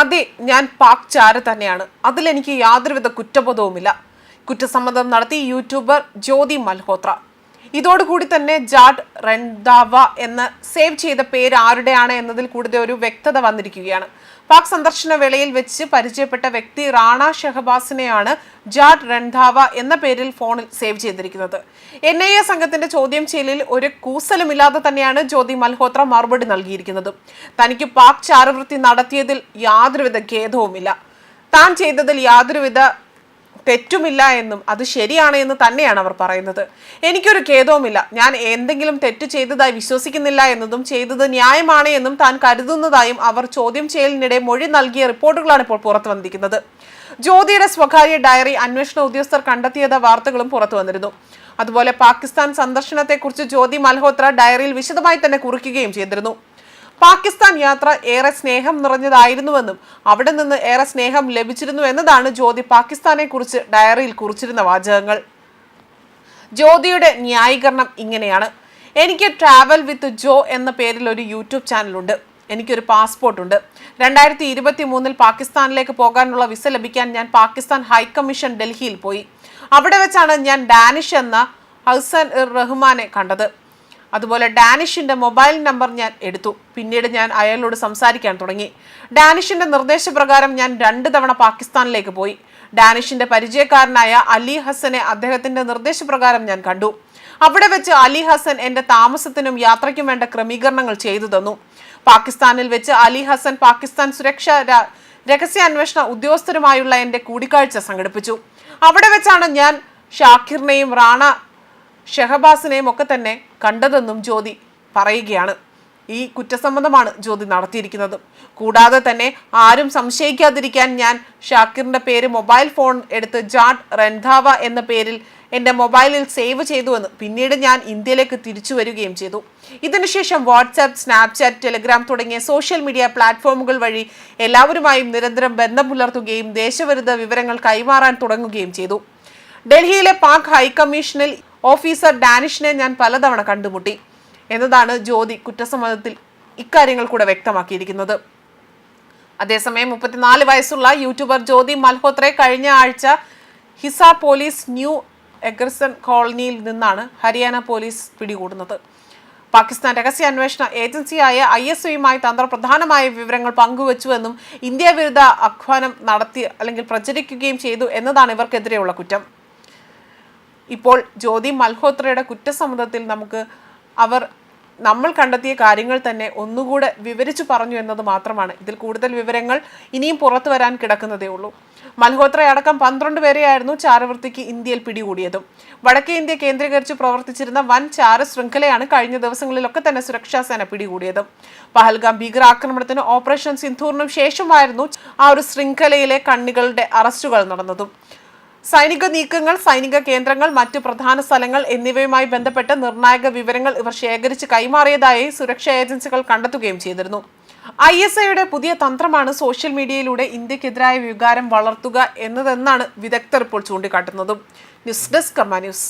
അതെ ഞാൻ പാക് ചാര തന്നെയാണ്. അതിലെനിക്ക് യാതൊരുവിധ കുറ്റബോധവുമില്ല. കുറ്റസമ്മതം നടത്തി യൂട്യൂബർ ജ്യോതി മൽഹോത്ര. ഇതോടുകൂടി തന്നെ ജാഡ് റെൻഡാവ എന്ന് സേവ് ചെയ്ത പേര് ആരുടെയാണ് എന്നതിൽ കൂടുതൽ ഒരു വ്യക്തത വന്നിരിക്കുകയാണ്. പാക് സന്ദർശന വേളയിൽ വെച്ച് പരിചയപ്പെട്ട വ്യക്തി റാണ ഷെഹബാസിനെയാണ് ജാഡ് റൺധാവ എന്ന പേരിൽ ഫോണിൽ സേവ് ചെയ്തിരിക്കുന്നത്. എൻ ഐ എ സംഘത്തിന്റെ ചോദ്യം ചെയ്യലിൽ ഒരു കൂസലുമില്ലാതെ തന്നെയാണ് ജ്യോതി മൽഹോത്ര മറുപടി നൽകിയിരിക്കുന്നത്. തനിക്ക് പാക് ചാരവൃത്തി നടത്തിയതിൽ യാതൊരുവിധ ഖേദവുമില്ല. താൻ ചെയ്തതിൽ യാതൊരുവിധ തെറ്റുമില്ല എന്നും അത് ശരിയാണ് എന്ന് തന്നെയാണ് അവർ പറയുന്നത്. എനിക്കൊരു ഖേദവുമില്ല. ഞാൻ എന്തെങ്കിലും തെറ്റ് ചെയ്തതായി വിശ്വസിക്കുന്നില്ല എന്നതും ചെയ്തത് ന്യായമാണ് എന്നും താൻ കരുതുന്നതായും അവർ ചോദ്യം ചെയ്യലിനിടെ മൊഴി നൽകിയ റിപ്പോർട്ടുകളാണ് ഇപ്പോൾ പുറത്തു വന്നിരിക്കുന്നത്. ജ്യോതിയുടെ സ്വകാര്യ ഡയറി അന്വേഷണ ഉദ്യോഗസ്ഥർ കണ്ടെത്തിയത് വാർത്തകളും പുറത്തു വന്നിരുന്നു. അതുപോലെ പാകിസ്ഥാൻ സന്ദർശനത്തെക്കുറിച്ച് ജ്യോതി മൽഹോത്ര ഡയറിയിൽ വിശദമായി തന്നെ കുറിക്കുകയും ചെയ്തിരുന്നു. പാകിസ്ഥാൻ യാത്ര ഏറെ സ്നേഹം നിറഞ്ഞതായിരുന്നുവെന്നും അവിടെ നിന്ന് ഏറെ സ്നേഹം ലഭിച്ചിരുന്നു എന്നതാണ് ജ്യോതി പാകിസ്ഥാനെ കുറിച്ച് ഡയറിയിൽ കുറിച്ചിരുന്ന വാചകങ്ങൾ. ജ്യോതിയുടെ ന്യായീകരണം ഇങ്ങനെയാണ്. എനിക്ക് ട്രാവൽ വിത്ത് ജോ എന്ന പേരിൽ ഒരു യൂട്യൂബ് ചാനലുണ്ട് എനിക്കൊരു പാസ്പോർട്ട് ഉണ്ട്. രണ്ടായിരത്തി ഇരുപത്തി മൂന്നിൽ പാകിസ്ഥാനിലേക്ക് പോകാനുള്ള വിസ ലഭിക്കാൻ ഞാൻ പാകിസ്ഥാൻ ഹൈക്കമ്മീഷൻ ഡൽഹിയിൽ പോയി. അവിടെ വെച്ചാണ് ഞാൻ ഡാനിഷ് എന്ന ഹസൻ റഹ്മാനെ കണ്ടത്. അതുപോലെ ഡാനിഷിന്റെ മൊബൈൽ നമ്പർ ഞാൻ എടുത്തു. പിന്നീട് ഞാൻ അയാളോട് സംസാരിക്കാൻ തുടങ്ങി. ഡാനിഷിന്റെ നിർദ്ദേശപ്രകാരം ഞാൻ രണ്ട് തവണ പാകിസ്ഥാനിലേക്ക് പോയി. ഡാനിഷിന്റെ പരിചയക്കാരനായ അലി ഹസനെ അദ്ദേഹത്തിന്റെ നിർദ്ദേശപ്രകാരം ഞാൻ കണ്ടു. അവിടെ വെച്ച് അലി ഹസൻ എന്റെ താമസത്തിനും യാത്രയ്ക്കും വേണ്ട ക്രമീകരണങ്ങൾ ചെയ്തു തന്നു. പാകിസ്ഥാനിൽ വെച്ച് അലി ഹസൻ പാകിസ്ഥാൻ സുരക്ഷ രഹസ്യാന്വേഷണ ഉദ്യോഗസ്ഥരുമായുള്ള എന്റെ കൂടിക്കാഴ്ച സംഘടിപ്പിച്ചു. അവിടെ വെച്ചാണ് ഞാൻ ഷാഖിറിനെയും റാണ ഷെഹബാസിനെയും ഒക്കെ തന്നെ കണ്ടതെന്നും ജ്യോതി പറയുകയാണ്. ഈ കുറ്റസമ്മതമാണ് ജ്യോതി നടത്തിയിരിക്കുന്നത്. കൂടാതെ തന്നെ ആരും സംശയിക്കാതിരിക്കാൻ ഞാൻ ഷാക്കിറിന്റെ പേര് മൊബൈൽ ഫോൺ എടുത്ത് ജാഡ് റെൻധാവ എന്ന പേരിൽ എന്റെ മൊബൈലിൽ സേവ് ചെയ്തുവെന്ന് പിന്നീട് ഞാൻ ഇന്ത്യയിലേക്ക് തിരിച്ചു വരികയും ചെയ്തു. ഇതിനുശേഷം വാട്സാപ്പ് സ്നാപ്ചാറ്റ് ടെലിഗ്രാം തുടങ്ങിയ സോഷ്യൽ മീഡിയ പ്ലാറ്റ്ഫോമുകൾ വഴി എല്ലാവരുമായും നിരന്തരം ബന്ധം പുലർത്തുകയും ദേശവിരുദ്ധ വിവരങ്ങൾ കൈമാറാൻ തുടങ്ങുകയും ചെയ്തു. ഡൽഹിയിലെ പാക് ഹൈക്കമ്മീഷനിൽ ഓഫീസർ ഡാനിഷിനെ ഞാൻ പലതവണ കണ്ടുമുട്ടി. എന്നതാണ് ജ്യോതി കുറ്റസമ്മതത്തിൽ ഇക്കാര്യങ്ങൾ കൂടെ വ്യക്തമാക്കിയിരിക്കുന്നത്. അതേസമയം മുപ്പത്തിനാല് വയസ്സുള്ള യൂട്യൂബർ ജ്യോതി മൽഹോത്രെ കഴിഞ്ഞ ആഴ്ച ഹിസ പോലീസ് ന്യൂ എഗർസൺ കോളനിയിൽ നിന്നാണ് ഹരിയാന പോലീസ് പിടികൂടുന്നത്. പാകിസ്ഥാൻ രഹസ്യാന്വേഷണ ഏജൻസിയായ ഐ എസ് ഒയുമായി തന്ത്രപ്രധാനമായ വിവരങ്ങൾ പങ്കുവച്ചുവെന്നും ഇന്ത്യ വിരുദ്ധ ആഹ്വാനം നടത്തി അല്ലെങ്കിൽ പ്രചരിക്കുകയും ചെയ്തു എന്നതാണ് ഇവർക്കെതിരെയുള്ള കുറ്റം. ഇപ്പോൾ ജ്യോതി മൽഹോത്രയുടെ കുറ്റസമ്മതത്തിൽ നമുക്ക് അവർ നമ്മൾ കണ്ടെത്തിയ കാര്യങ്ങൾ തന്നെ ഒന്നുകൂടെ വിവരിച്ചു പറഞ്ഞു എന്നത് മാത്രമാണ്. ഇതിൽ കൂടുതൽ വിവരങ്ങൾ ഇനിയും പുറത്തു വരാൻ കിടക്കുന്നതേ ഉള്ളൂ. മൽഹോത്ര അടക്കം പന്ത്രണ്ട് പേരെയായിരുന്നു ചാരവൃത്തിക്ക് ഇന്ത്യയിൽ പിടികൂടിയതും. വടക്കേ ഇന്ത്യ കേന്ദ്രീകരിച്ച് പ്രവർത്തിച്ചിരുന്ന വൻ ചാര ശൃംഖലയാണ് കഴിഞ്ഞ ദിവസങ്ങളിലൊക്കെ തന്നെ സുരക്ഷാ സേന പിടികൂടിയത്. പഹൽഗാം ഭീകരാക്രമണത്തിന് ഓപ്പറേഷൻ സിന്ധൂറിനും ശേഷമായിരുന്നു ആ ഒരു ശൃംഖലയിലെ കണ്ണികളുടെ അറസ്റ്റുകൾ നടന്നതും. സൈനിക നീക്കങ്ങൾ സൈനിക കേന്ദ്രങ്ങൾ മറ്റു പ്രധാന സ്ഥലങ്ങൾ എന്നിവയുമായി ബന്ധപ്പെട്ട് നിർണായക വിവരങ്ങൾ ഇവർ ശേഖരിച്ച് കൈമാറിയതായി സുരക്ഷാ ഏജൻസികൾ കണ്ടെത്തുകയും ചെയ്തിരുന്നു. ഐ എസ് ഐയുടെ പുതിയ തന്ത്രമാണ് സോഷ്യൽ മീഡിയയിലൂടെ ഇന്ത്യക്കെതിരായ വികാരം വളർത്തുക എന്നതെന്നാണ് വിദഗ്ധർ ഇപ്പോൾ ചൂണ്ടിക്കാട്ടുന്നതും. News desk Karma news.